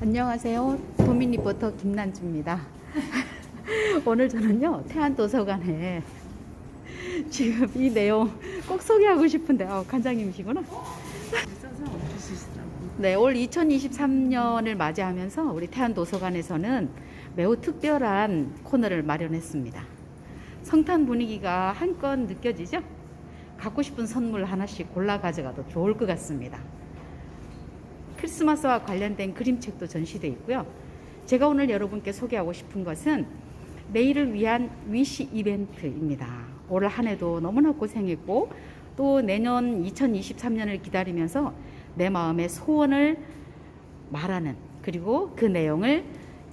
안녕하세요. 도민 리포터 김난주입니다. 오늘 저는요, 태안도서관에 지금 이 내용 꼭 소개하고 싶은데, 아, 관장님이시구나. 네, 올 2023년을 맞이하면서 우리 태안도서관에서는 매우 특별한 코너를 마련했습니다. 성탄 분위기가 한껏 느껴지죠? 갖고 싶은 선물 하나씩 골라 가져가도 좋을 것 같습니다. 크리스마스와 관련된 그림책도 전시되어 있고요. 제가 오늘 여러분께 소개하고 싶은 것은 내일을 위한 위시 이벤트입니다. 올 한 해도 너무나 고생했고 또 내년 2023년을 기다리면서 내 마음의 소원을 말하는 그리고 그 내용을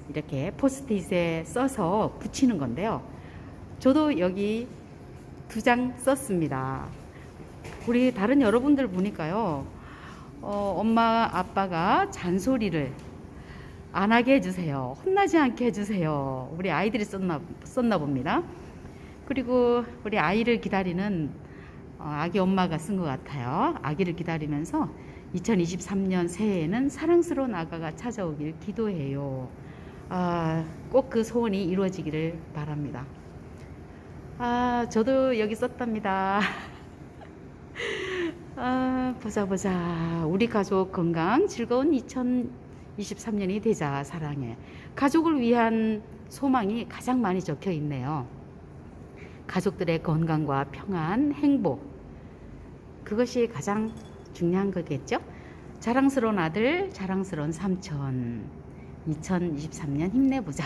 이렇게 포스트잇에 써서 붙이는 건데요. 저도 여기 두 장 썼습니다. 우리 다른 여러분들 보니까요. 어, 엄마 아빠가 잔소리를 안 하게 해주세요. 혼나지 않게 해주세요. 우리 아이들이 썼나, 썼나 봅니다. 그리고 우리 아이를 기다리는 어, 아기 엄마가 쓴 것 같아요. 아기를 기다리면서 2023년 새해에는 사랑스러운 아가가 찾아오길 기도해요. 아, 꼭 그 소원이 이루어지기를 바랍니다. 아, 저도 여기 썼답니다. 아, 보자 보자. 우리 가족 건강 즐거운 2023년이 되자 사랑해. 가족을 위한 소망이 가장 많이 적혀 있네요. 가족들의 건강과 평안, 행복. 그것이 가장 중요한 거겠죠? 자랑스러운 아들, 자랑스러운 삼촌. 2023년 힘내보자.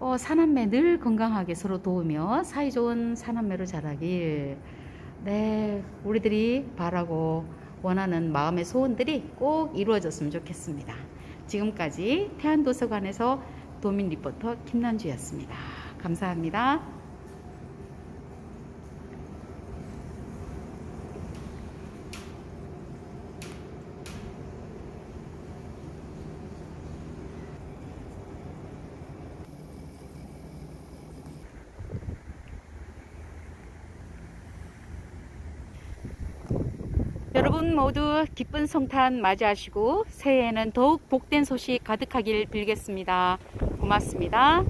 어, 사남매 늘 건강하게 서로 도우며 사이좋은 사남매로 자라길. 네, 우리들이 바라고 원하는 마음의 소원들이 꼭 이루어졌으면 좋겠습니다. 지금까지 태안도서관에서 도민 리포터 김난주였습니다. 감사합니다. 여러분 모두 기쁜 성탄 맞이하시고 새해에는 더욱 복된 소식 가득하길 빌겠습니다. 고맙습니다.